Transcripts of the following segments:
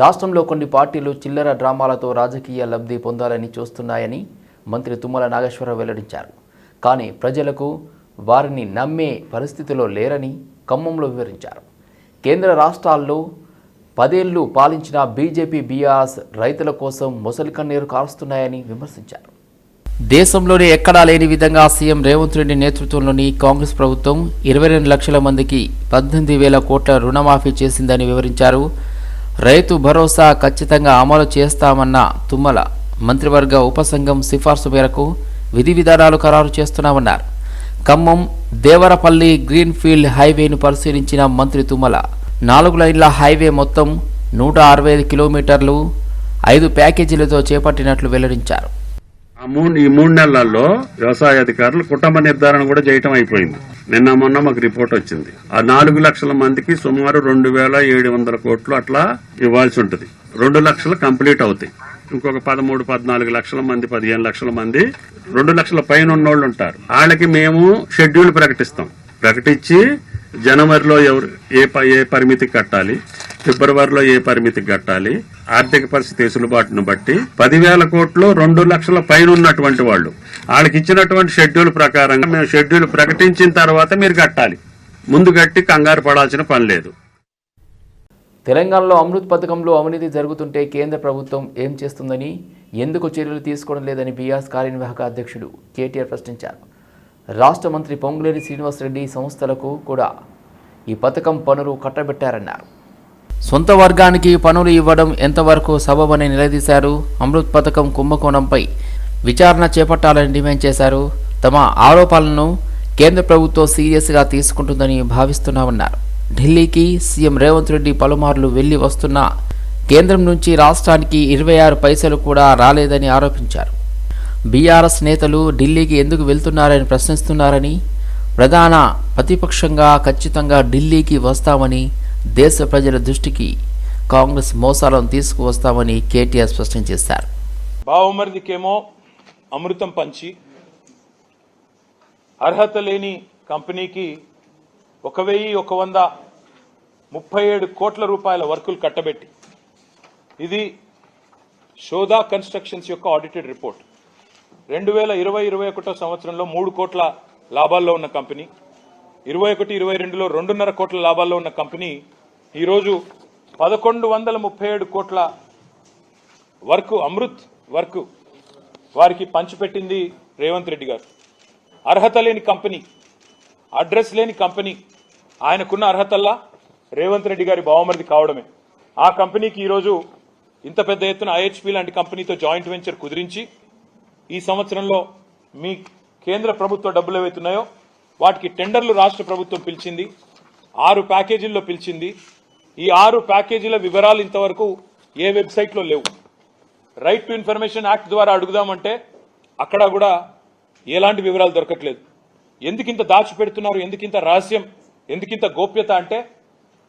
రాష్ట్రంలో కొన్ని పార్టీలు చిల్లర డ్రామాలతో రాజకీయ లబ్ధి పొందాలని చూస్తున్నాయని మంత్రి తుమ్మల నాగేశ్వరరావు వెల్లడించారు. కానీ ప్రజలకు వారిని నమ్మే పరిస్థితిలో లేరని ఖమ్మంలో వివరించారు. కేంద్ర రాష్ట్రాల్లో పదేళ్ళు పాలించిన బీజేపీ బీఆర్ఎస్ రైతుల కోసం మొసలి కన్నీరు కారుస్తున్నాయని విమర్శించారు. దేశంలోనే ఎక్కడా లేని విధంగా సీఎం రేవంత్ రెడ్డి నేతృత్వంలోని కాంగ్రెస్ ప్రభుత్వం ఇరవై రెండు లక్షల మందికి పద్దెనిమిది వేల కోట్ల రుణమాఫీ చేసిందని వివరించారు. రైతు భరోసా ఖచ్చితంగా అమలు చేస్తామన్న తుమ్మల మంత్రివర్గ ఉపసంఘం సిఫార్సు మేరకు విధి విధానాలు ఖరారు చేస్తున్నామన్నారు. ఖమ్మం దేవరపల్లి గ్రీన్ఫీల్డ్ హైవేను పరిశీలించిన మంత్రి తుమ్మల నాలుగు లైన్ల హైవే మొత్తం నూట అరవై ఐదు కిలోమీటర్లు ఐదు ప్యాకేజీలతో చేపట్టినట్లు వెల్లడించారు. ఆ మూడు ఈ మూడు నెలల్లో వ్యవసాయ అధికారులు కుటుంబ నిర్ధారణ కూడా చేయటం అయిపోయింది. నిన్న మొన్న మాకు రిపోర్ట్ వచ్చింది. ఆ నాలుగు లక్షల మందికి సుమారు రెండు వేల ఏడు వందల కోట్లు అట్లా ఇవ్వాల్సి ఉంటుంది. రెండు లక్షలు కంప్లీట్ అవుతాయి. ఇంకొక పదమూడు పద్నాలుగు లక్షల మంది పదిహేను లక్షల మంది రెండు లక్షల పైన ఉన్నోళ్ళు ఉంటారు. వాళ్ళకి మేము షెడ్యూల్ ప్రకటిస్తాం. ప్రకటించి జనవరిలో ఎవరు ఏ ప- ఏ పరిమితి కట్టాలి? ఫిబ్రవరిలో ఏ పరిమితికి కట్టాలి? ఆర్థిక పరిస్థితి వెసులుబాటును బట్టి పదివేల కోట్లు రెండు లక్షల పైన ఉన్నటువంటి వాళ్ళు. వాళ్ళకి ఇచ్చినటువంటి షెడ్యూల్ ప్రకారంగా మేము షెడ్యూల్ ప్రకటించిన తర్వాత మీరు కట్టాలి. ముందు కట్టి కంగారు పడాల్సిన పని లేదు. తెలంగాణలో అమృత్ పథకంలో అవినీతి జరుగుతుంటే కేంద్ర ప్రభుత్వం ఏం చేస్తుందని ఎందుకు చర్యలు తీసుకోవడం లేదని బీఆర్ఎస్ కార్యనిర్వాహక అధ్యక్షుడు కేటీఆర్ ప్రశ్నించారు. రాష్ట్ర మంత్రి పొంగులేని శ్రీనివాసరెడ్డి సంస్థలకు కూడా ఈ పథకం పనులు కట్టబెట్టారన్నారు. సొంత వర్గానికి పనులు ఇవ్వడం ఎంతవరకు సబబని నిలదీశారు? అమృత్ పథకం కుంభకోణంపై విచారణ చేపట్టాలని డిమాండ్ చేశారు. తమ ఆరోపణలను కేంద్ర ప్రభుత్వం సీరియస్గా తీసుకుంటుందని భావిస్తున్నామన్నారు. ఢిల్లీకి సీఎం రేవంత్ రెడ్డి పలుమార్లు వెళ్ళి వస్తున్నా కేంద్రం నుంచి రాష్ట్రానికి ఇరవై ఆరు పైసలు కూడా రాలేదని ఆరోపించారు. బీఆర్ఎస్ నేతలు ఢిల్లీకి ఎందుకు వెళ్తున్నారని ప్రశ్నిస్తున్నారని ప్రధాన ప్రతిపక్షంగా ఖచ్చితంగా ఢిల్లీకి వస్తామని దేశ ప్రజల దృష్టికి కాంగ్రెస్ మోసాలను తీసుకువస్తామని కేటీఆర్ స్పష్టం చేశారు. బావమరిదికేమో అమృతం పంచి అర్హత లేని కంపెనీకి ఒక వెయ్యి ఒక వంద ముప్పై ఏడు కోట్ల రూపాయల వర్కులు కట్టబెట్టి ఇది శోధా కన్స్ట్రక్షన్స్ యొక్క ఆడిటెడ్ రిపోర్ట్. రెండు వేల ఇరవై ఇరవై ఒకటో సంవత్సరంలో మూడు కోట్ల లాభాల్లో ఉన్న కంపెనీ ఇరవై ఒకటి ఇరవై రెండులో రెండున్నర కోట్ల లాభాల్లో ఉన్న కంపెనీ ఈరోజు పదకొండు వందల ముప్పై ఏడు కోట్ల వర్క్ అమృత్ వర్క్ వారికి పంచిపెట్టింది రేవంత్ రెడ్డి గారు. అర్హత లేని కంపెనీ అడ్రస్ లేని కంపెనీ ఆయనకున్న అర్హతల్లా రేవంత్ రెడ్డి గారి బావమరిది కావడమే. ఆ కంపెనీకి ఈరోజు ఇంత పెద్ద ఎత్తున ఐహెచ్పి లాంటి కంపెనీతో జాయింట్ వెంచర్ కుదిరించి ఈ సంవత్సరంలో మీ కేంద్ర ప్రభుత్వ డబ్బులు ఏవైతున్నాయో వాటికి టెండర్లు రాష్ట్ర ప్రభుత్వం పిలిచింది ఆరు ప్యాకేజీల్లో పిలిచింది. ఈ ఆరు ప్యాకేజీల వివరాలు ఇంతవరకు ఏ వెబ్సైట్లో లేవు. రైట్ టు ఇన్ఫర్మేషన్ యాక్ట్ ద్వారా అడుగుదామంటే అక్కడ కూడా ఎలాంటి వివరాలు దొరకట్లేదు. ఎందుకింత దాచిపెడుతున్నారు ఎందుకింత రహస్యం ఎందుకింత గోప్యత అంటే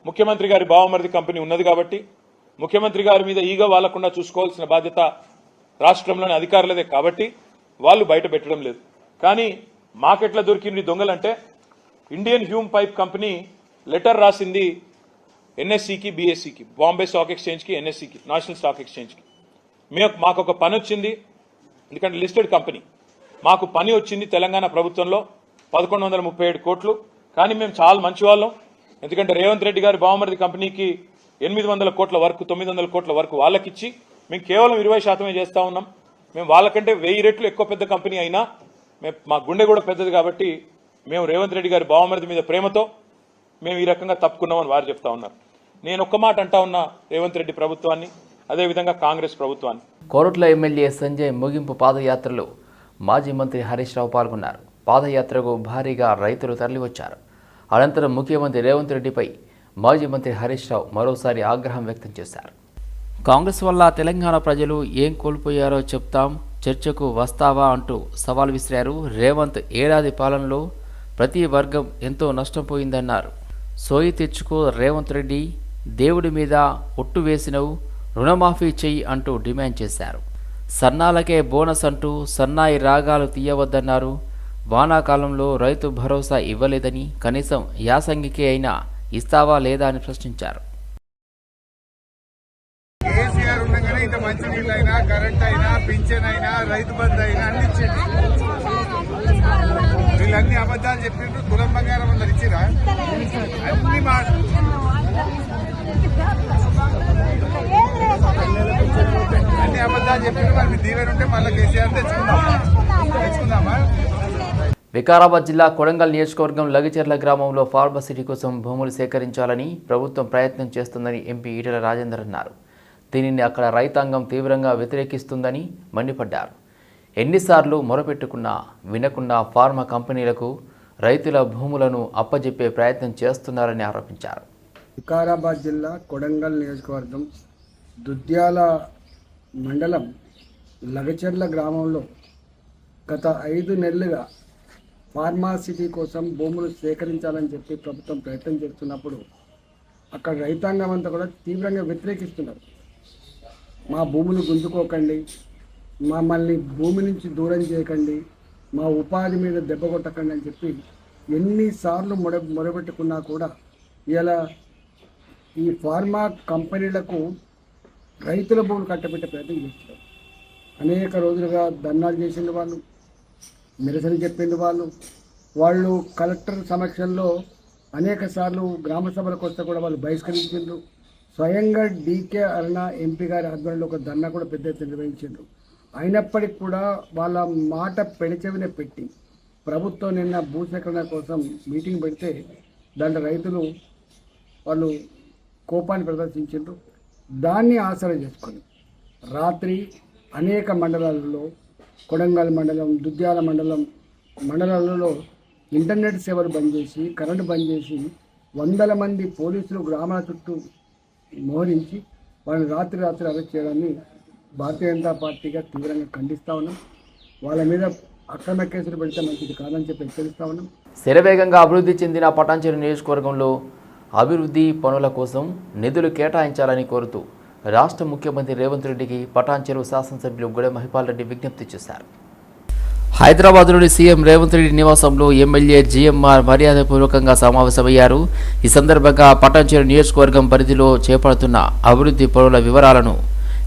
ముఖ్యమంత్రి గారి బావమరిది కంపెనీ ఉన్నది కాబట్టి ముఖ్యమంత్రి గారి మీద ఈగ వాలకుండా చూసుకోవాల్సిన బాధ్యత రాష్ట్రంలోని అధికారులదే కాబట్టి వాళ్ళు బయట పెట్టడం లేదు. కానీ మాకెట్లా దొరికింది దొంగలంటే Indian hume pipe company letter రాసింది ఎన్ఎస్సికి బీఎస్సికి బాంబే స్టాక్ ఎక్స్చేంజ్కి ఎన్ఎస్సికి నేషనల్ స్టాక్ ఎక్స్చేంజ్కి. మేము మాకు ఒక పని వచ్చింది. ఎందుకంటే లిస్టెడ్ కంపెనీ. మాకు పని వచ్చింది తెలంగాణ ప్రభుత్వంలో పదకొండు వందల ముప్పై ఏడు కోట్లు. కానీ మేము చాలా మంచి వాళ్ళం ఎందుకంటే రేవంత్ రెడ్డి గారి బావమరిది కంపెనీకి ఎనిమిది వందల కోట్ల వరకు తొమ్మిది వందల కోట్ల వరకు వాళ్ళకిచ్చి మేము కేవలం ఇరవై శాతమే చేస్తూ ఉన్నాం. మేము వాళ్ళకంటే వెయ్యి రెట్లు ఎక్కువ పెద్ద కంపెనీ అయినా మా గుండె కూడా పెద్దది కాబట్టి మేము రేవంత్ రెడ్డి గారి బావమరిది మీద ప్రేమతో మేము ఈ రకంగా తప్పుకున్నామని వారు చెప్తా ఉన్నారు. నేను ఒక్క మాట అంటా ఉన్నా రేవంత్ రెడ్డి ప్రభుత్వాన్ని అదేవిధంగా కాంగ్రెస్ ప్రభుత్వాన్ని. కోరుట్ల ఎమ్మెల్యే సంజయ్ ముగింపు పాదయాత్రలో మాజీ మంత్రి హరీష్ రావు పాల్గొన్నారు. పాదయాత్రకు భారీగా రైతులు తరలివచ్చారు. అనంతరం ముఖ్యమంత్రి రేవంత్ రెడ్డిపై మాజీ మంత్రి హరీష్ రావు మరోసారి ఆగ్రహం వ్యక్తం చేశారు. కాంగ్రెస్ వల్ల తెలంగాణ ప్రజలు ఏం కోల్పోయారో చెప్తాం. చర్చకు వస్తావా అంటూ సవాల్ విసిరారు రేవంత్ ఏడాది పాలనలో ప్రతి వర్గం ఎంతో నష్టపోయిందన్నారు సోయి తెచ్చుకో రేవంత్ రెడ్డి దేవుడి మీద ఒట్టు వేసినవు రుణమాఫీ చెయ్యి అంటూ డిమాండ్ చేశారు. సన్నాలకే బోనస్ అంటూ సన్నాయి రాగాలు తీయవద్దన్నారు. వానాకాలంలో రైతు భరోసా ఇవ్వలేదని కనీసం యాసంగికే అయినా ఇస్తావా లేదా అని ప్రశ్నించారు. ఇంత మంచినీళ్ళు అయినా కరెంట్ అయినా పింఛన్ అయినా రైతు బంధు అయినా అన్ని ఇచ్చిండు వీళ్ళన్ని అబద్ధాలు చెప్పిండ్రు తులం బంగారం అందరు ఇచ్చిరా? అన్ని మాట అన్ని అబద్ధాలు చెప్పిండ్రు మరి దీవెన ఉంటే మళ్ళీ కేసీఆర్ తెచ్చుకుందామా? తెచ్చుకుందామా? వికారాబాద్ జిల్లా కొడంగల్ నియోజకవర్గం లగిచెర్ల గ్రామంలో ఫార్మసిటీ కోసం భూములు సేకరించాలని ప్రభుత్వం ప్రయత్నం చేస్తుందని ఎంపీ ఈటల రాజేందర్ అన్నారు. దీనిని అక్కడ రైతాంగం తీవ్రంగా వ్యతిరేకిస్తుందని మండిపడ్డారు. ఎన్నిసార్లు మొరపెట్టుకున్నా వినకుండా ఫార్మా కంపెనీలకు రైతుల భూములను అప్పజెప్పే ప్రయత్నం చేస్తున్నారని ఆరోపించారు. వికారాబాద్ జిల్లా కొడంగల్ నియోజకవర్గం దుద్యాల మండలం లగచెర్ల గ్రామంలో గత ఐదు నెలలుగా ఫార్మాసిటీ కోసం భూములు సేకరించాలని చెప్పి ప్రభుత్వం ప్రయత్నం చేస్తున్నప్పుడు అక్కడ రైతాంగం అంతా కూడా తీవ్రంగా వ్యతిరేకిస్తున్నారు. మా భూములు గుంజుకోకండి. మమ్మల్ని భూమి నుంచి దూరం చేయకండి. మా ఉపాధి మీద దెబ్బ కొట్టకండి అని చెప్పి ఎన్నిసార్లు మొడ మొరబెట్టుకున్నా కూడా ఇలా ఈ ఫార్మా కంపెనీలకు రైతుల భూములు కట్టబెట్టే ప్రయత్నం చేస్తున్నారు. అనేక రోజులుగా ధర్నాలు చేసిన వాళ్ళు నిరసన చెప్పిన వాళ్ళు. వాళ్ళు కలెక్టర్ సమక్షంలో అనేక సార్లు గ్రామ సభలకు వస్తే కూడా వాళ్ళు బహిష్కరించిండ్రు. స్వయంగా డీకే అరుణ ఎంపీ గారి ఆధ్వర్యంలో ఒక ధర్నా కూడా పెద్ద ఎత్తున నిర్వహించారు అయినప్పటికీ కూడా వాళ్ళ మాట పెడచెవిన పెట్టి ప్రభుత్వం నిన్న భూసేకరణ కోసం మీటింగ్ పెడితే దాంట్లో రైతులు వాళ్ళు కోపాన్ని ప్రదర్శించారు దాన్ని ఆసరా చేసుకొని రాత్రి అనేక మండలాలలో కొడంగల్ మండలం దుద్యాల మండలం మండలాలలో ఇంటర్నెట్ సేవలు బంద్ చేసి కరెంటు బంద్ చేసి వందల మంది పోలీసులు గ్రామాల చుట్టూ మోహరించి వాళ్ళని రాత్రి రాత్రి అరెస్ట్ చేయడాన్ని భారతీయ జనతా పార్టీగా తీవ్రంగా ఖండిస్తా ఉన్నాం. వాళ్ళ మీద అక్రమ కేసులు పెడితే మంచిది కాదని చెప్పి హెచ్చరిస్తా ఉన్నాం. శరవేగంగా అభివృద్ధి చెందిన పటాంచెరు నియోజకవర్గంలో అభివృద్ధి పనుల కోసం నిధులు కేటాయించాలని కోరుతూ రాష్ట్ర ముఖ్యమంత్రి రేవంత్ రెడ్డికి పటాన్చెరు శాసనసభ్యులు గుడె మహిపాల్ రెడ్డి విజ్ఞప్తి చేశారు. హైదరాబాద్లోని సీఎం రేవంత్ రెడ్డి నివాసంలో ఎమ్మెల్యే జీఎంఆర్ మర్యాదపూర్వకంగా సమావేశమయ్యారు. ఈ సందర్భంగా పటాన్చేరు నియోజకవర్గం పరిధిలో చేపడుతున్న అభివృద్ధి పనుల వివరాలను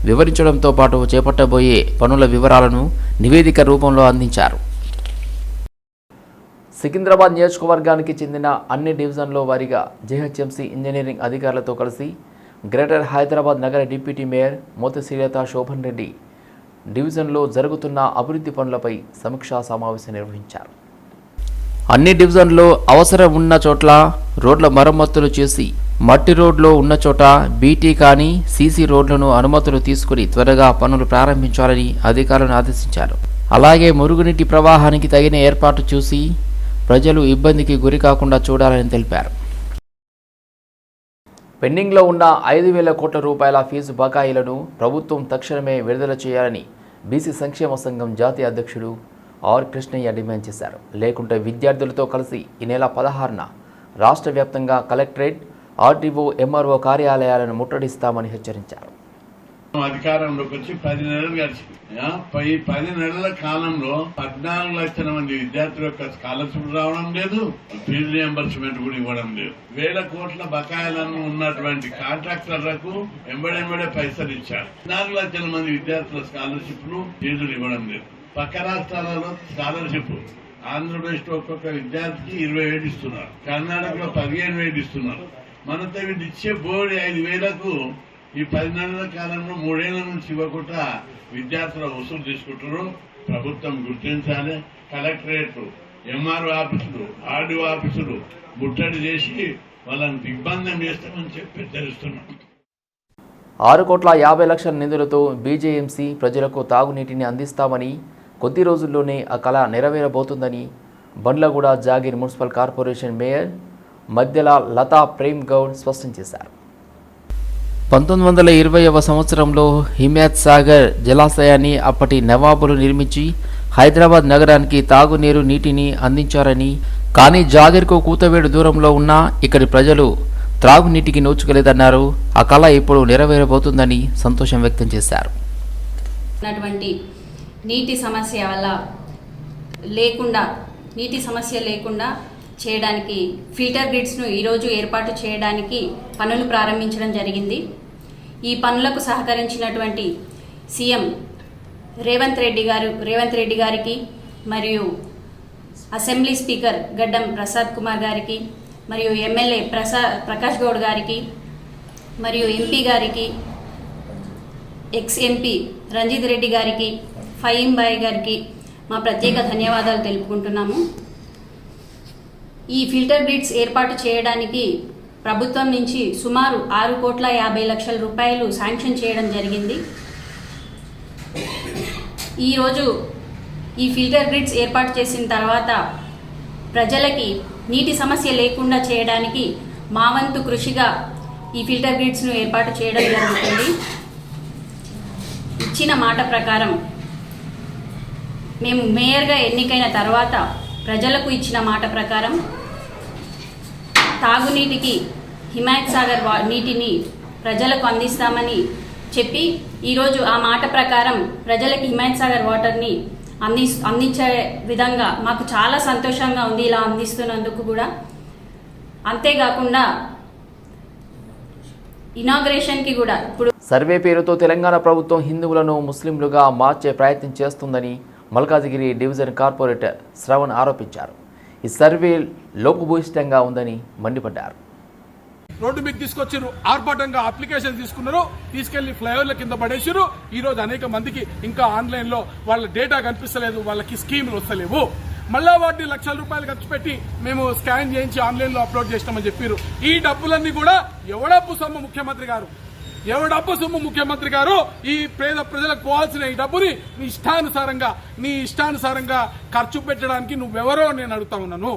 వివరించడంతో పాటు చేపట్టబోయే పనుల వివరాలను నివేదిక రూపంలో అందించారు. సికింద్రాబాద్ నియోజకవర్గానికి చెందిన అన్ని డివిజన్లో వారీగా జేహెచ్ఎంసీ ఇంజనీరింగ్ అధికారులతో కలిసి గ్రేటర్ హైదరాబాద్ నగర డిప్యూటీ మేయర్ మోతశ్రీలత శోభన్ రెడ్డి డివిజన్లో జరుగుతున్న అభివృద్ధి పనులపై సమీక్షా సమావేశం నిర్వహించారు. అన్ని డివిజన్లో అవసరం ఉన్న చోట్ల రోడ్ల మరమ్మతులు చేసి మట్టి రోడ్లో ఉన్న చోట బీటీ కానీ సీసీ రోడ్లను అనుమతులు తీసుకుని త్వరగా పనులు ప్రారంభించాలని అధికారులను ఆదేశించారు. అలాగే మురుగునీటి ప్రవాహానికి తగిన ఏర్పాటు చూసి ప్రజలు ఇబ్బందికి గురి కాకుండా చూడాలని తెలిపారు. పెండింగ్లో ఉన్న ఐదు వేల కోట్ల రూపాయల ఫీజు బకాయిలను ప్రభుత్వం తక్షణమే విడుదల చేయాలని బీసీ సంక్షేమ సంఘం జాతీయ అధ్యక్షుడు ఆర్ కృష్ణయ్య డిమాండ్ చేశారు. లేకుంటే విద్యార్థులతో కలిసి ఈ నెల పదహారున రాష్ట్ర వ్యాప్తంగా కలెక్టరేట్ ఆర్టీఓ ఎంఆర్ఓ కార్యాలయాలను ముట్టడిస్తామని హెచ్చరించారు. అధికారంలోకి వచ్చి పది నెలలు గడిచింది. పై పది నెలల కాలంలో పద్నాలుగు లక్షల మంది విద్యార్థుల యొక్క స్కాలర్షిప్ రావడం లేదు ఫీజు రియంబర్స్మెంట్ కూడా ఇవ్వడం లేదు. వేల కోట్ల బకాయిలను ఉన్నటువంటి కాంట్రాక్టర్లకు ఎంబడెంబడే పైసలు ఇచ్చారు. పద్నాలుగు లక్షల మంది విద్యార్థుల స్కాలర్షిప్లు ఫీజులు ఇవ్వడం లేదు. పక్క రాష్ట్రాలలో స్కాలర్షిప్ ఆంధ్రప్రదేశ్లో ఒక్కొక్క విద్యార్థికి ఇరవై వేలు ఇస్తున్నారు. కర్ణాటకలో పదిహేను వేలు ఇస్తున్నారు. మనతో వీళ్ళు ఇచ్చే బోర్డు ఐదు వేలకు ఈ పది నెలల కాలంలో మూడేళ్ళ నుంచి ఇవ్వకుండా విద్యార్థుల వసూలు తీసుకుంటున్నారు. ప్రభుత్వం గుర్తించాలి. కలెక్టరేట్ ఎంఆర్ఓ ఆఫీసులు ఆర్డీఓ ఆఫీసులు ముట్టడి చేసి వాళ్ళని దిగ్బంధం చేస్తామని చెప్పి తెలుస్తున్నాం. ఆరు కోట్ల యాభై లక్షల నిధులతో బీజేఎంసీ ప్రజలకు తాగునీటిని అందిస్తామని కొద్ది రోజుల్లోనే ఆ కళ నెరవేరబోతుందని Bandlaguda Jagir municipal corporation mayor మధ్యల లతా ప్రేమ్ గౌడ్ స్పష్టం చేశారు. పంతొమ్మిది వందల ఇరవైవ సంవత్సరంలో హిమాయత్ సాగర్ జలాశయాన్ని అప్పటి నవాబులు నిర్మించి హైదరాబాద్ నగరానికి తాగునీరు నీటిని అందించారని కానీ జాగిర్కు కూతవేడు దూరంలో ఉన్న ఇక్కడి ప్రజలు త్రాగునీటికి నోచుకోలేదన్నారు. ఆ కళ ఇప్పుడు నెరవేరబోతుందని సంతోషం వ్యక్తం చేశారు. నీటి సమస్య వల్ల లేకుండా నీటి సమస్య లేకుండా చేయడానికి ఫిల్టర్ గ్రిడ్స్ను ఈరోజు ఏర్పాటు చేయడానికి పనులు ప్రారంభించడం జరిగింది. ఈ పనులకు సహకరించినటువంటి సీఎం రేవంత్ రెడ్డి గారు రేవంత్ రెడ్డి గారికి మరియు అసెంబ్లీ స్పీకర్ గడ్డం ప్రసాద్ కుమార్ గారికి మరియు ఎమ్మెల్యే ప్రసా ప్రకాష్ గౌడ్ గారికి మరియు ఎంపీ గారికి ఎక్స్ ఎంపీ రంజిత్ రెడ్డి గారికి ఫైమ్ బాయ్ గారికి మా ప్రత్యేక ధన్యవాదాలు తెలుపుకుంటున్నాము. ఈ ఫిల్టర్ బ్రిడ్స్ ఏర్పాటు చేయడానికి ప్రభుత్వం నుంచి సుమారు ఆరు కోట్ల యాభై లక్షల రూపాయలు శాంక్షన్ చేయడం జరిగింది. ఈరోజు ఈ ఫిల్టర్ గ్రిడ్స్ ఏర్పాటు చేసిన తర్వాత ప్రజలకి నీటి సమస్య లేకుండా చేయడానికి మా వంతు కృషిగా ఈ ఫిల్టర్ గ్రిడ్స్ను ఏర్పాటు చేయడం జరుగుతుంది. ఇచ్చిన మాట ప్రకారం మేము మేయర్గా ఎన్నికైన తర్వాత ప్రజలకు ఇచ్చిన మాట ప్రకారం తాగునీటికి హిమాయత్ సాగర్ వా నీటిని ప్రజలకు అందిస్తామని చెప్పి ఈరోజు ఆ మాట ప్రకారం ప్రజలకు హిమాయత్ సాగర్ వాటర్ని అంది అందించే విధంగా మాకు చాలా సంతోషంగా ఉంది ఇలా అందిస్తున్నందుకు కూడా. అంతేకాకుండా ఇనాగ్రేషన్కి కూడా ఇప్పుడు సర్వే పేరుతో తెలంగాణ ప్రభుత్వం హిందువులను ముస్లింలుగా మార్చే ప్రయత్నం చేస్తుందని మల్కాజిగిరి డివిజన్ కార్పొరేటర్ శ్రవణ్ ఆరోపించారు. ఈ సర్వే లోపభూయిష్టంగా ఉందని మండిపడ్డారు. రోడ్డు మీకు తీసుకొచ్చారు ఆర్భాటంగా అప్లికేషన్ తీసుకున్నారు తీసుకెళ్ళి ఫ్లైఓవర్ల కింద పడేసారు ఈ రోజు అనేక మందికి ఇంకా ఆన్లైన్లో వాళ్ళ డేటా కనిపిస్తలేదు వాళ్ళకి స్కీములు వస్తలేవు. మళ్ళా వాటిని లక్షల రూపాయలు ఖర్చు పెట్టి మేము స్కాన్ చేయించి ఆన్లైన్లో అప్లోడ్ చేసినామని చెప్పారు. ఈ డబ్బులన్నీ కూడా ఎవడప్పు సొమ్ము ముఖ్యమంత్రి గారు? ఎవడప్పు సొమ్ము ముఖ్యమంత్రి గారు ఈ పేద ప్రజలకు పోవాల్సిన ఈ డబ్బుని నీ ఇష్టానుసారంగా నీ ఇష్టానుసారంగా ఖర్చు పెట్టడానికి నువ్వెవరో నేను అడుగుతా ఉన్నాను.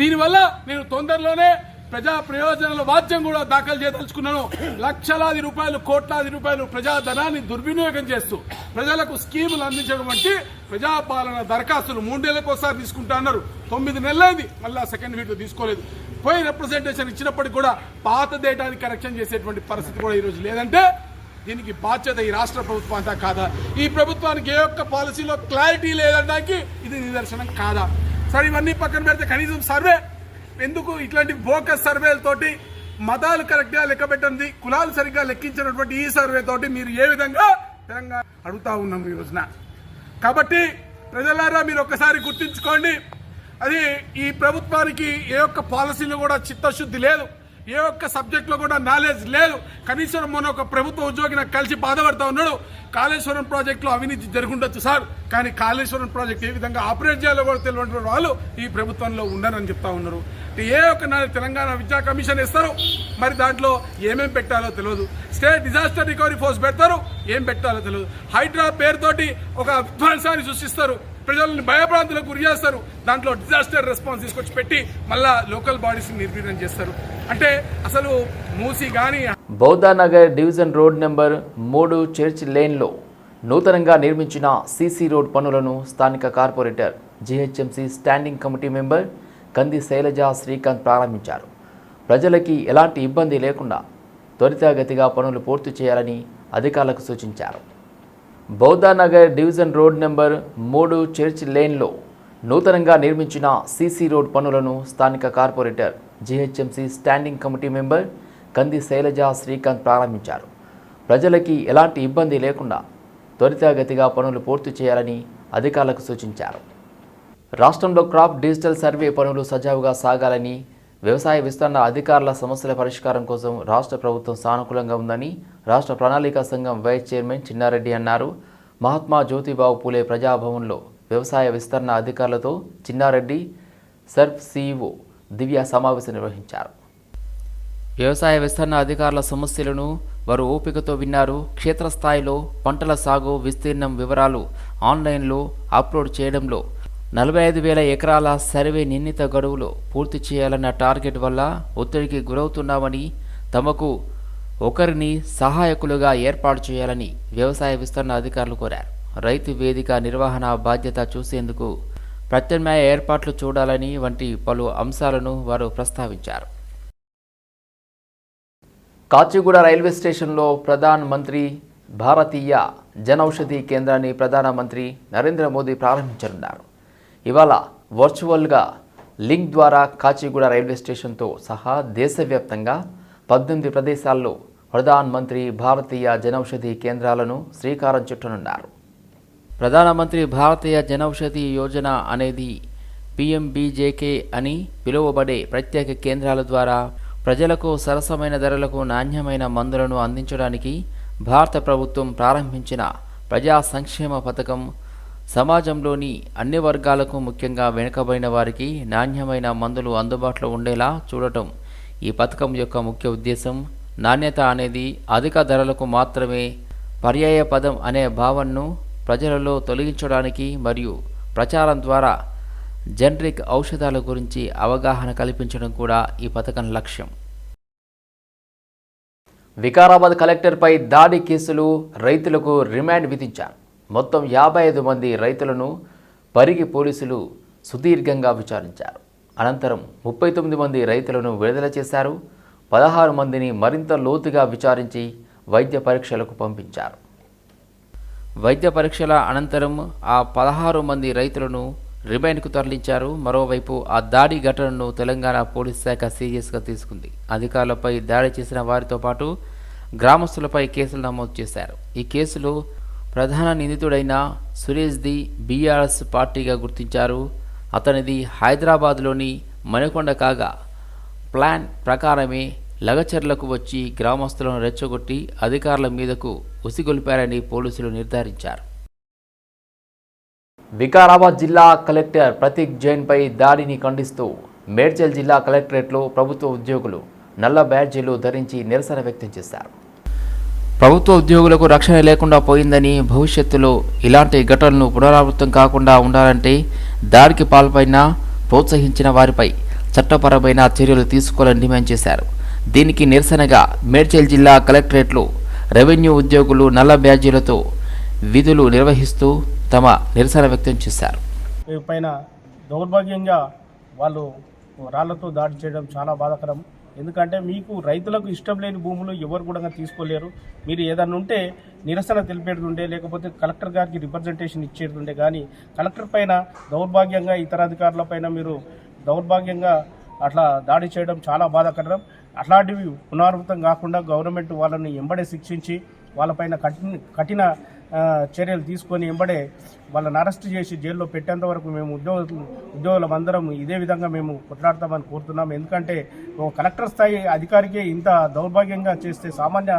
దీనివల్ల నేను తొందరలోనే ప్రజా ప్రయోజనాల వాద్యం కూడా దాఖలు చేయదలుచుకున్నాను. లక్షలాది రూపాయలు కోట్లాది రూపాయలు ప్రజాధనాన్ని దుర్వినియోగం చేస్తూ ప్రజలకు స్కీములు అందించడం వంటి ప్రజాపాలన దరఖాస్తులు మూడేళ్ళకు ఒకసారి తీసుకుంటా అన్నారు. తొమ్మిది నెలలైంది మళ్ళీ సెకండ్ వీడియో తీసుకోలేదు. పోయి రిప్రజెంటేషన్ ఇచ్చినప్పటికీ కూడా పాత డేటాని కరెక్షన్ చేసేటువంటి పరిస్థితి కూడా ఈరోజు లేదంటే దీనికి బాధ్యత ఈ రాష్ట్ర ప్రభుత్వం అంతా కాదా? ఈ ప్రభుత్వానికి ఏ ఒక్క పాలసీలో క్లారిటీ లేదనడానికి ఇది నిదర్శనం కాదా? సరే ఇవన్నీ పక్కన పెడితే కనీసం సర్వే ఎందుకు ఇట్లాంటి బోకస్ సర్వేలతోటి మతాలు కరెక్ట్గా లెక్క పెట్టండి కులాలు సరిగ్గా లెక్కించినటువంటి ఈ సర్వే తోటి మీరు ఏ విధంగా తెలంగాణ అడుగుతా ఉన్నాం ఈ రోజున. కాబట్టి ప్రజలారా మీరు ఒక్కసారి గుర్తుంచుకోండి అది ఈ ప్రభుత్వానికి ఏ ఒక్క పాలసీలు కూడా చిత్తశుద్ధి లేదు. ఏ ఒక్క సబ్జెక్ట్లో కూడా నాలెడ్జ్ లేదు. కనీసం మొన్న ఒక ప్రభుత్వ ఉద్యోగి నాకు కలిసి బాధపడతా ఉన్నాడు. కాళేశ్వరం ప్రాజెక్టులో అవినీతి జరుగుండొచ్చు సార్. కానీ కాళేశ్వరం ప్రాజెక్ట్ ఏ విధంగా ఆపరేట్ చేయాలో కూడా తెలియని వాళ్ళు ఈ ప్రభుత్వంలో ఉండరని చెప్తా ఉన్నారు. ఏ ఒక్క నా తెలంగాణ విద్యా కమిషన్ ఇస్తారు మరి దాంట్లో ఏమేం పెట్టాలో తెలియదు. స్టేట్ డిజాస్టర్ రికవరీ ఫోర్స్ పెడతారు ఏం పెట్టాలో తెలియదు. హైడ్రా పేరుతోటి ఒక విధ్వంసాన్ని సృష్టిస్తారు. ప్రజలను భయప్రాంతులకు గురి చేస్తారు. దాంట్లో డిజాస్టర్ రెస్పాన్స్ తీసుకొచ్చి పెట్టి మళ్ళా లోకల్ బాడీస్ని నిర్వీర్యం చేస్తారు. అంటే అసలు మూసి కానీ బౌద్ధానగర్ డివిజన్ రోడ్ నెంబర్ మూడు చర్చ్ లేన్లో నూతనంగా నిర్మించిన సీసీ రోడ్ పనులను స్థానిక corporator GHMC standing committee member Kandi Shailaja Srikanth ప్రారంభించారు. ప్రజలకి ఎలాంటి ఇబ్బంది లేకుండా త్వరితగతిగా పనులు పూర్తి చేయాలని అధికారులకు సూచించారు. బౌద్ధానగర్ డివిజన్ రోడ్ నెంబర్ మూడు చర్చ్ లేన్లో నూతనంగా నిర్మించిన సీసీ రోడ్ పనులను స్థానిక corporator GHMC standing committee member Kandi Shailaja Srikanth ప్రారంభించారు. ప్రజలకి ఎలాంటి ఇబ్బంది లేకుండా త్వరితగతిగా పనులు పూర్తి చేయాలని అధికారులకు సూచించారు. రాష్ట్రంలో క్రాప్ డిజిటల్ సర్వే పనులు సజావుగా సాగాలని వ్యవసాయ విస్తరణ అధికారుల సమస్యల పరిష్కారం కోసం రాష్ట్ర ప్రభుత్వం సానుకూలంగా ఉందని రాష్ట్ర ప్రణాళికా సంఘం వైస్ చైర్మన్ చిన్నారెడ్డి అన్నారు. మహాత్మా జ్యోతిబాబు పూలే ప్రజాభవన్లో వ్యవసాయ విస్తరణ అధికారులతో చిన్నారెడ్డి సర్ఫ్ సీఈఓ దివ్య సమావేశం నిర్వహించారు. వ్యవసాయ విస్తరణ అధికారుల సమస్యలను వారు ఓపికతో విన్నారు. క్షేత్రస్థాయిలో పంటల సాగు విస్తీర్ణం వివరాలు ఆన్లైన్లో అప్లోడ్ చేయడంలో నలభై ఐదు వేల ఎకరాల సర్వే నిర్ణీత గడువులో పూర్తి చేయాలన్న టార్గెట్ వల్ల ఒత్తిడికి గురవుతున్నామని తమకు ఒకరిని సహాయకులుగా ఏర్పాటు చేయాలని వ్యవసాయ విస్తరణ అధికారులు కోరారు. రైతు వేదిక నిర్వహణ బాధ్యత చూసేందుకు ప్రత్యామ్నాయ ఏర్పాట్లు చూడాలని వంటి పలు అంశాలను వారు ప్రస్తావించారు. కాచిగూడ రైల్వే స్టేషన్లో ప్రధాన మంత్రి భారతీయ జనౌషధి కేంద్రాన్ని ప్రధానమంత్రి నరేంద్ర మోదీ ప్రారంభించనున్నారు. ఇవాళ వర్చువల్గా లింక్ ద్వారా కాచిగూడ రైల్వే స్టేషన్తో సహా దేశవ్యాప్తంగా పద్దెనిమిది ప్రదేశాల్లో ప్రధాన్ మంత్రి భారతీయ జనౌషధి కేంద్రాలను శ్రీకారం చుట్టనున్నారు. ప్రధానమంత్రి భారతీయ జనౌషధి యోజన అనేది పిఎంబీజేకే అని పిలువబడే ప్రత్యేక కేంద్రాల ద్వారా ప్రజలకు సరసమైన ధరలకు నాణ్యమైన మందులను అందించడానికి భారత ప్రభుత్వం ప్రారంభించిన ప్రజా సంక్షేమ పథకం సమాజంలోని అన్ని వర్గాలకు ముఖ్యంగా వెనుకబడిన వారికి నాణ్యమైన మందులు అందుబాటులో ఉండేలా చూడటం ఈ పథకం యొక్క ముఖ్య ఉద్దేశం. నాణ్యత అనేది అధిక ధరలకు మాత్రమే పర్యాయ పదం అనే భావనను ప్రజలలో తొలగించడానికి మరియు ప్రచారం ద్వారా జనరిక్ ఔషధాల గురించి అవగాహన కల్పించడం కూడా ఈ పథకం లక్ష్యం. వికారాబాద్ కలెక్టర్పై దాడి కేసులు రైతులకు రిమాండ్ విధించారు. మొత్తం యాభై ఐదు మంది రైతులను పరిగి పోలీసులు సుదీర్ఘంగా విచారించారు. అనంతరం ముప్పై తొమ్మిది మంది రైతులను విడుదల చేశారు. పదహారు మందిని మరింత లోతుగా విచారించి వైద్య పరీక్షలకు పంపించారు. వైద్య పరీక్షల అనంతరం ఆ పదహారు మంది రైతులను రిమైండ్కు తరలించారు. మరోవైపు ఆ దాడి ఘటనను తెలంగాణ పోలీస్ శాఖ సీరియస్గా తీసుకుంది. అధికారులపై దాడి చేసిన వారితో పాటు గ్రామస్తులపై కేసులు నమోదు చేశారు. ఈ కేసులో ప్రధాన నిందితుడైన సురేష్ది బీఆర్ఎస్ పార్టీగా గుర్తించారు. అతనిది హైదరాబాద్లోని మణికొండ కాగా ప్లాన్ ప్రకారమే లగచర్లకు వచ్చి గ్రామస్తులను రెచ్చగొట్టి అధికారుల మీదకు ఉసిగొల్పారని పోలీసులు నిర్ధారించారు. వికారాబాద్ జిల్లా కలెక్టర్ ప్రతీక్ జైన్పై దాడిని ఖండిస్తూ మేడ్చల్ జిల్లా కలెక్టరేట్లో ప్రభుత్వ ఉద్యోగులు నల్ల బ్యాడ్జీలు ధరించి నిరసన వ్యక్తం చేశారు. ప్రభుత్వ ఉద్యోగులకు రక్షణ లేకుండా పోయిందని భవిష్యత్తులో ఇలాంటి ఘటనలు పునరావృతం కాకుండా ఉండాలంటే దాడికి పాల్పడిన ప్రోత్సహించిన వారిపై చట్టపరమైన చర్యలు తీసుకోవాలని డిమాండ్ చేశారు. దీనికి నిరసనగా మేడ్చల్ జిల్లా కలెక్టరేట్లో రెవెన్యూ ఉద్యోగులు నల్ల బ్యాడ్జీలతో విధులు నిర్వహిస్తూ తమ నిరసన వ్యక్తం చేశారు. పైన దౌర్భాగ్యంగా వాళ్ళు రాళ్ళతో దాడి చేయడం చాలా బాధాకరం. ఎందుకంటే మీకు రైతులకు ఇష్టం లేని భూములు ఎవరు కూడా తీసుకోలేరు. మీరు ఏదన్నా ఉంటే నిరసన తెలిపేది ఉండే లేకపోతే కలెక్టర్ గారికి రిప్రజెంటేషన్ ఇచ్చేది ఉండే కానీ కలెక్టర్ పైన దౌర్భాగ్యంగా ఇతర అధికారుల పైన మీరు దౌర్భాగ్యంగా అట్లా దాడి చేయడం చాలా బాధాకరం. అట్లాంటివి పునరావృతం కాకుండా గవర్నమెంట్ వాళ్ళని ఎంబడే శిక్షించి వాళ్ళపైన కఠిన కఠిన చర్యలు తీసుకొని ఎంబడే వాళ్ళని అరెస్ట్ చేసి జైల్లో పెట్టేంత వరకు మేము ఉద్యోగ ఉద్యోగులం అందరం ఇదే విధంగా మేము కొట్లాడతామని కోరుతున్నాం. ఎందుకంటే ఒక కలెక్టర్ స్థాయి అధికారికే ఇంత దౌర్భాగ్యంగా చేస్తే సామాన్య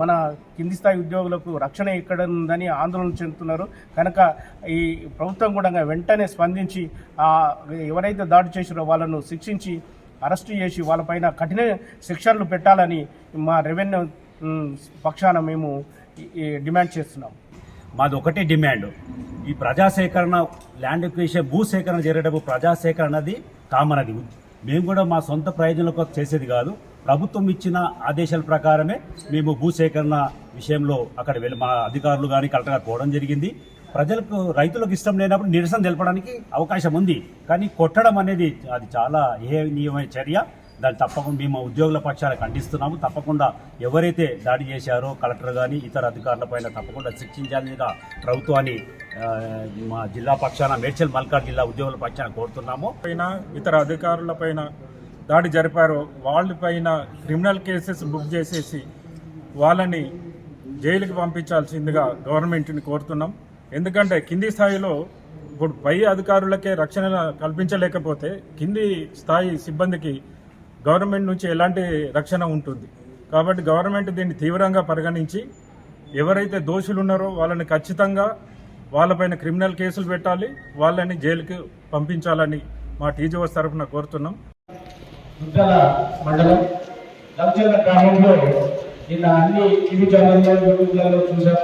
మన కింది స్థాయి ఉద్యోగులకు రక్షణ ఎక్కడ ఉందని ఆందోళన చెందుతున్నారు. కనుక ఈ ప్రభుత్వం కూడా వెంటనే స్పందించి ఎవరైతే దాడి చేసిరో వాళ్ళను శిక్షించి అరెస్టు చేసి వాళ్ళపైన కఠిన శిక్షణలు పెట్టాలని మా రెవెన్యూ పక్షాన మేము డిమాండ్ చేస్తున్నాం. మాది ఒకటే డిమాండ్. ఈ ప్రజాసేకరణ ల్యాండ్ ఎక్విషన్ భూ సేకరణ జరిగేటప్పుడు ప్రజాసేకరణది కామన్ అది మేము కూడా మా సొంత ప్రయోజనాల కోసం చేసేది కాదు. ప్రభుత్వం ఇచ్చిన ఆదేశాల ప్రకారమే మేము భూసేకరణ విషయంలో అక్కడ వెళ్ళి మా అధికారులు కానీ కలెక్టర్ గారు పోవడం జరిగింది. ప్రజలకు రైతులకు ఇష్టం లేనప్పుడు నిరసన తెలపడానికి అవకాశం ఉంది. కానీ కొట్టడం అనేది అది చాలా ఏహనీయమైన చర్య. దాన్ని తప్పకుండా మేము ఉద్యోగుల పక్షాలు ఖండిస్తున్నాము. తప్పకుండా ఎవరైతే దాడి చేశారో కలెక్టర్ కానీ ఇతర అధికారులపైన తప్పకుండా శిక్షించాలిగా ప్రభుత్వాన్ని మా జిల్లా పక్షాన మేడ్చల్ మల్కాడ్ జిల్లా ఉద్యోగుల పక్షాన కోరుతున్నాము. పైన ఇతర అధికారులపైన దాడి జరిపారు వాళ్ళపైన క్రిమినల్ కేసెస్ బుక్ చేసేసి వాళ్ళని జైలుకి పంపించాల్సిందిగా గవర్నమెంట్ని కోరుతున్నాం. ఎందుకంటే కింది స్థాయిలో ఇప్పుడు పై అధికారులకే రక్షణ కల్పించలేకపోతే కింది స్థాయి సిబ్బందికి గవర్నమెంట్ నుంచి ఎలాంటి రక్షణ ఉంటుంది? కాబట్టి గవర్నమెంట్ దీన్ని తీవ్రంగా పరిగణించి ఎవరైతే దోషులు ఉన్నారో వాళ్ళని ఖచ్చితంగా వాళ్ళపైన క్రిమినల్ కేసులు పెట్టాలి వాళ్ళని జైలుకి పంపించాలని మా టీజీఓస్ తరఫున కోరుతున్నాం. మండలం గ్రామంలో నిన్న అన్ని టీవీ ఛానల్లో యూట్యూబ్ ఛానల్లో చూసాం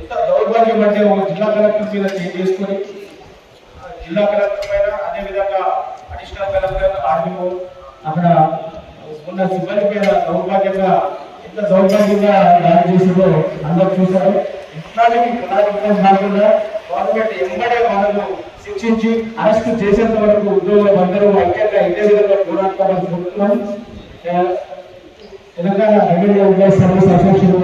ఎంత దౌర్భాగ్యం అంటే ఒక జిల్లా కలెక్టర్ మీద చేంజ్ చేసుకొని జిల్లా కలెక్టర్ పైన అదేవిధంగా అడిషనల్ కలెక్టర్ ఆర్డీఓ అక్కడ ఉన్న సిబ్బంది పైన దౌర్భాగ్యంగా ఎంత దౌర్భాగ్యంగా దాడి చేసిందో అందరూ చూశారు. ఇట్లాంటి పునరావృతం కాకుండా గవర్నమెంట్ ఎంబడే వాళ్ళను శిక్షించి అరెస్ట్ చేసేంత వరకు ఉద్యోగులు అందరూ ఐక్యంగా ఇదే విధంగా పోరాడతామని చెప్తున్నాం Telangana revenue employees service association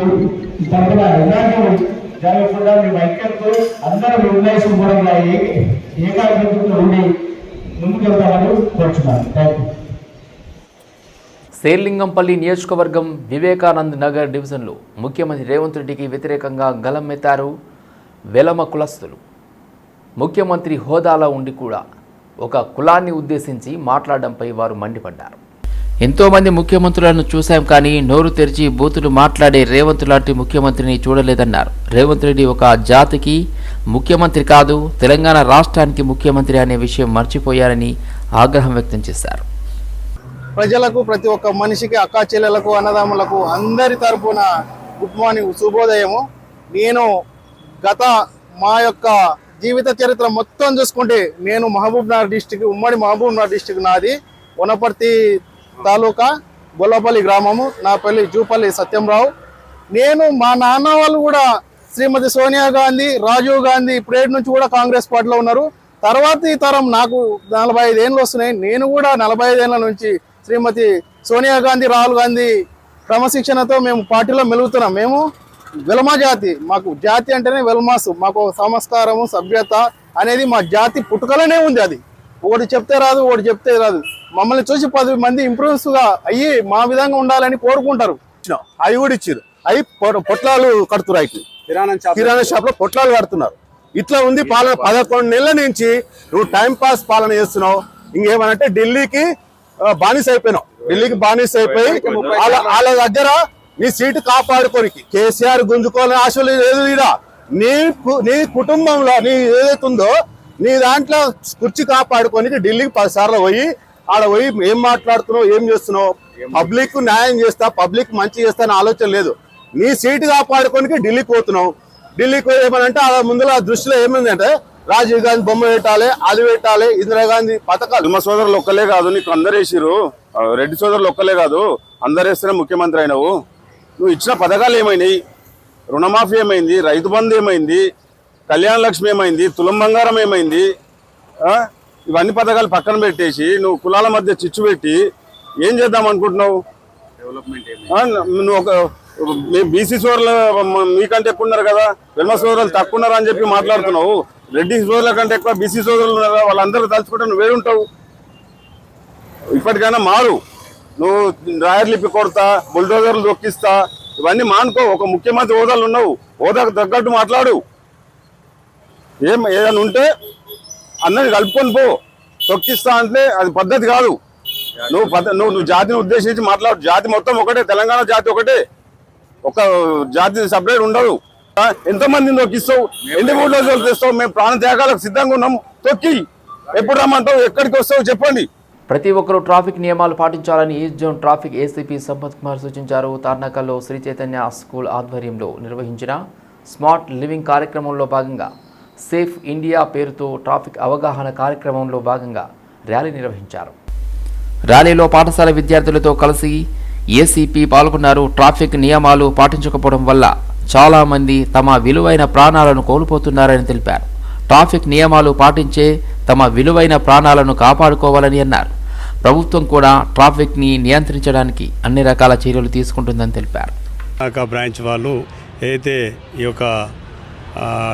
తరఫున ఎలాంటి జరగకుండా మేము ఐక్యంతో అందరూ ఎంప్లాయీస్ ఏకాగ్రతతో ఉండి ముందుకెళ్తామని కోరుచున్నాను. థ్యాంక్ యూ శేర్లింగంపల్లి నియోజకవర్గం వివేకానంద్ నగర్ డివిజన్లో ముఖ్యమంత్రి రేవంత్ రెడ్డికి వ్యతిరేకంగా గలమెత్తారు వెలమ కులస్తులు. ముఖ్యమంత్రి హోదాలో ఉండి కూడా ఒక కులాన్ని ఉద్దేశించి మాట్లాడడంపై వారు మండిపడ్డారు. ఎంతోమంది ముఖ్యమంత్రులను చూశాం కానీ నోరు తెరిచి బూతులు మాట్లాడే రేవంత్ లాంటి ముఖ్యమంత్రిని చూడలేదన్నారు. రేవంత్ రెడ్డి ఒక జాతికి ముఖ్యమంత్రి కాదు తెలంగాణ రాష్ట్రానికి ముఖ్యమంత్రి అనే విషయం మర్చిపోయారని ఆగ్రహం వ్యక్తం చేశారు. ప్రజలకు ప్రతి ఒక్క మనిషికి అక్కా చెల్లెలకు అన్నదమ్ములకు అందరి తరపున గుడ్ మార్నింగ్ శుభోదయము. నేను గత మా యొక్క జీవిత చరిత్ర మొత్తం చూసుకుంటే నేను మహబూబ్ నగర్ డిస్టిక్ ఉమ్మడి మహబూబ్ నగర్ డిస్టిక్ నాది. వనపర్తి తాలూకా గొల్లపల్లి గ్రామము నా పల్లి జూపల్లి సత్యంరావు. నేను మా నాన్న వాళ్ళు కూడా శ్రీమతి సోనియా గాంధీ రాజీవ్ గాంధీ ఇప్పుడేటి నుంచి కూడా కాంగ్రెస్ పార్టీలో ఉన్నారు. తర్వాతి తరం నాకు నలభై ఐదు వస్తున్నాయి. నేను కూడా నలభై ఐదేళ్ళ నుంచి శ్రీమతి సోనియా గాంధీ రాహుల్ గాంధీ క్రమశిక్షణతో మేము పార్టీలో మెలుగుతున్నాం. మేము వెలమా జాతి మాకు జాతి అంటేనే వెల్మాసు మాకు సంస్కారము సభ్యత అనేది మా జాతి పుట్టుకలోనే ఉంది అది. ఒకటి చెప్తే రాదు ఒకటి చెప్తే రాదు. మమ్మల్ని చూసి పది మంది ఇంప్రూవ్స్గా అయ్యి మా విధంగా ఉండాలని కోరుకుంటారు. అవి కూడా ఇచ్చారు అవి పొట్లాలు కడుతున్నారు అవి కిరాణా షాప్. లో పొట్లాలు కడుతున్నారు. ఇట్లా ఉంది పాలన పదకొండు నెలల నుంచి నువ్వు టైం పాస్ పాలన చేస్తున్నావు. ఇంకేమనంటే ఢిల్లీకి బానిస అయిపోయినావు. ఢిల్లీకి బానిస అయిపోయి వాళ్ళ వాళ్ళ దగ్గర నీ సీటు కాపాడుకోనికి కేసీఆర్ గుంజుకోవాలని ఆశ లేదు నీ నీ కుటుంబంలో నీ ఏదైతుందో నీ దాంట్లో కుర్చీ కాపాడుకోనికి ఢిల్లీకి పది సార్లు పోయి ఆడ పోయి ఏం మాట్లాడుతున్నావు ఏం చేస్తున్నావు? పబ్లిక్ న్యాయం చేస్తా పబ్లిక్ మంచి చేస్తా అనే ఆలోచన లేదు. నీ సీటు కాపాడుకోనికి ఢిల్లీకి పోతున్నావు. ఢిల్లీకి పోయి ఏమనంటే ఆ ముందులో ఆ దృష్టిలో ఏమైందంటే రాజీవ్ గాంధీ బొమ్మ పెట్టాలి అది పెట్టాలి ఇందిరాగాంధీ పథకాలు. మా సోదరులు ఒక్కలే కాదు నీకు అందరు వేసిరు రెడ్డి సోదరులు ఒక్కలే కాదు అందరు వేస్తేనే ముఖ్యమంత్రి అయినావు. నువ్వు ఇచ్చిన పథకాలు ఏమైనాయి? రుణమాఫీ ఏమైంది? రైతు బంధు ఏమైంది? కళ్యాణ లక్ష్మి ఏమైంది? తులం బంగారం ఏమైంది? ఇవన్నీ పథకాలు పక్కన పెట్టేసి నువ్వు కులాల మధ్య చిచ్చు పెట్టి ఏం చేద్దాం అనుకుంటున్నావు? నువ్వు ఒక మేము బీసీ సోదరులు మ- మీకంటే ఎక్కువ ఉన్నారు కదా? వెల్మ సోదరులు తక్కువ ఉన్నారు అని చెప్పి మాట్లాడుతున్నావు. రెడ్డి సోదరుల కంటే ఎక్కువ బీసీ సోదరులు ఉన్నారు కదా, వాళ్ళందరూ తలుచుకుంటే నువ్వు వేరుంటావు ఇప్పటికైనా మారు. నువ్వు డ్రాయర్ లిపి కొడతా బుల్డోజర్లు దొక్కిస్తా ఇవన్నీ మానుకో. ఒక ముఖ్యమంత్రి హోదాలు ఉన్నావు. హోదాకు తగ్గట్టు మాట్లాడు. ఏం ఏదైనా ఉంటే అందరిని కలుపుకొని పో. తొక్కిస్తా అంటే అది పద్ధతి కాదు. నువ్వు పద్ధ నువ్వు నువ్వు జాతిని ఉద్దేశించి మాట్లాడు. జాతి మొత్తం ఒకటే తెలంగాణ జాతి ఒకటే. ఒక జాతి సపరేట్ ఉండదు. ఎంతమందిని తొక్కిస్తావు? ఎన్ని బుల్డోజర్లు తెస్తావు? మేము ప్రాణ త్యాగాలకు సిద్ధంగా ఉన్నాం. తొక్కి. ఎప్పుడు రమ్మంటావు? ఎక్కడికి వస్తావు? చెప్పండి. ప్రతి ఒక్కరూ ట్రాఫిక్ నియమాలు పాటించాలని east zone traffic ACP Sampath Kumar సూచించారు. తార్నాకల్లో శ్రీ చైతన్య స్కూల్ ఆధ్వర్యంలో నిర్వహించిన స్మార్ట్ లివింగ్ కార్యక్రమంలో భాగంగా సేఫ్ ఇండియా పేరుతో ట్రాఫిక్ అవగాహన కార్యక్రమంలో భాగంగా ర్యాలీ నిర్వహించారు. ర్యాలీలో పాఠశాల విద్యార్థులతో కలిసి ఏసీపీ పాల్గొన్నారు. ట్రాఫిక్ నియమాలు పాటించకపోవడం వల్ల చాలామంది తమ విలువైన ప్రాణాలను కోల్పోతున్నారని తెలిపారు. ట్రాఫిక్ నియమాలు పాటించే తమ విలువైన ప్రాణాలను కాపాడుకోవాలని అన్నారు. ప్రభుత్వం కూడా ట్రాఫిక్ని నియంత్రించడానికి అన్ని రకాల చర్యలు తీసుకుంటుందని తెలిపారు. బ్రాంచ్ వాళ్ళు అయితే ఈ యొక్క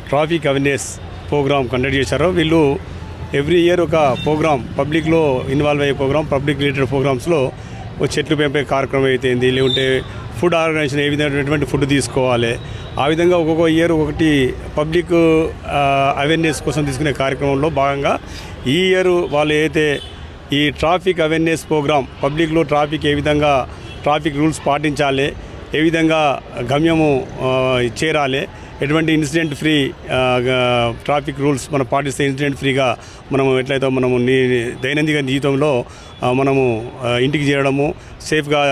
ట్రాఫిక్ అవేర్నెస్ ప్రోగ్రామ్ కండక్ట్ చేశారు. వీళ్ళు ఎవ్రీ ఇయర్ ఒక ప్రోగ్రామ్ పబ్లిక్లో ఇన్వాల్వ్ అయ్యే ప్రోగ్రామ్ పబ్లిక్ రిలేటెడ్ ప్రోగ్రామ్స్లో ఒక చెట్లు పెంపే కార్యక్రమం అయితేంది లేకుంటే ఫుడ్ ఆర్గనైజేషన్ ఏ విధమైనటువంటి ఫుడ్ తీసుకోవాలి ఆ విధంగా ఒక్కొక్క ఇయర్ ఒకటి పబ్లిక్ అవేర్నెస్ కోసం తీసుకునే కార్యక్రమంలో భాగంగా ఈ ఇయర్ వాళ్ళు ఏదైతే ఈ ట్రాఫిక్ అవేర్నెస్ ప్రోగ్రామ్ పబ్లిక్లో ట్రాఫిక్ ఏ విధంగా ట్రాఫిక్ రూల్స్ పాటించాలి ఏ విధంగా గమ్యము చేరాలి ఎటువంటి ఇన్సిడెంట్ ఫ్రీ ట్రాఫిక్ రూల్స్ మనం పాటిస్తే ఇన్సిడెంట్ ఫ్రీగా మనము ఎట్లయితే మనము నీ దైనందిక జీవితంలో మనము ఇంటికి చేరడము సేఫ్గా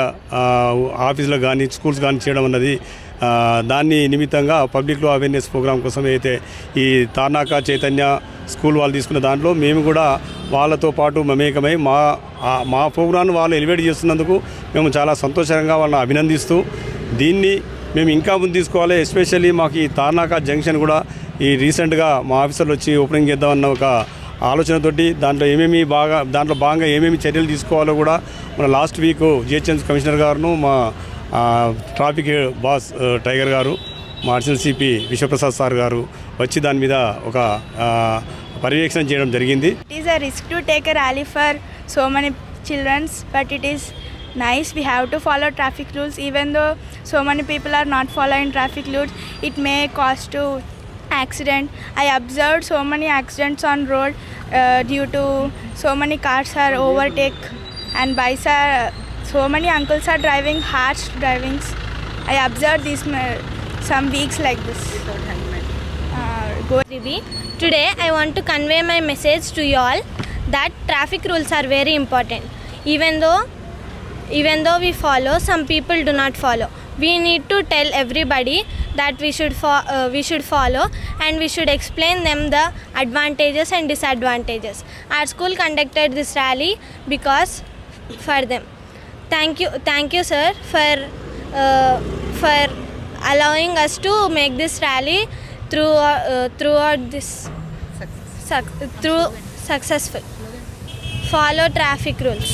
ఆఫీసులో కానీ స్కూల్స్ కానీ చేయడం అన్నది దాన్ని నిమిత్తంగా పబ్లిక్లో అవేర్నెస్ ప్రోగ్రామ్ కోసం అయితే ఈ తార్నాక చైతన్య స్కూల్ వాళ్ళు తీసుకున్న దాంట్లో మేము కూడా వాళ్ళతో పాటు మమేకమై మా మా ప్రోగ్రామ్ను వాళ్ళు ఎలివేట్ చేస్తున్నందుకు మేము చాలా సంతోషంగా వాళ్ళని అభినందిస్తూ దీన్ని మేము ఇంకా ముందు తీసుకోవాలి ఎస్పెషల్లీ మాకు ఈ తార్నాక జంక్షన్ కూడా ఈ రీసెంట్గా మా ఆఫీసర్లు వచ్చి ఓపెనింగ్ చేద్దామన్న ఒక ఆలోచనతోటి దాంట్లో ఏమేమి బాగా దాంట్లో భాగంగా ఏమేమి చర్యలు తీసుకోవాలో కూడా మన లాస్ట్ వీక్ జిహెచ్ఎంసీ కమిషనర్ గారును మా ట్రాఫిక్ బాస్ టైగర్ గారు మా అడిషనల్ సిపి విశ్వప్రసాద్ సార్ గారు వచ్చి దాని మీద ఒక పర్యవేక్షణ చేయడం జరిగింది. It is a risk to take a rally for so many childrens but it is nice. We have to follow traffic rules, even though so many people are not following traffic rules. It may cause to accident. I observed so many accidents on road uh, due to so many cars are overtake and bikes are. So many uncles are driving harsh drivings. I observed this uh, some weeks like this. Uh, Today, I want to convey my message to you all that traffic rules are very important. Even though, even though we follow, some people do not follow. We need to tell everybody that we should fo- uh, we should follow, and we should explain them the advantages and disadvantages. Our school conducted this rally because for them. Thank you, thank you, sir, for uh, for allowing us to make this rally through uh, throughout this suc- through successful follow traffic rules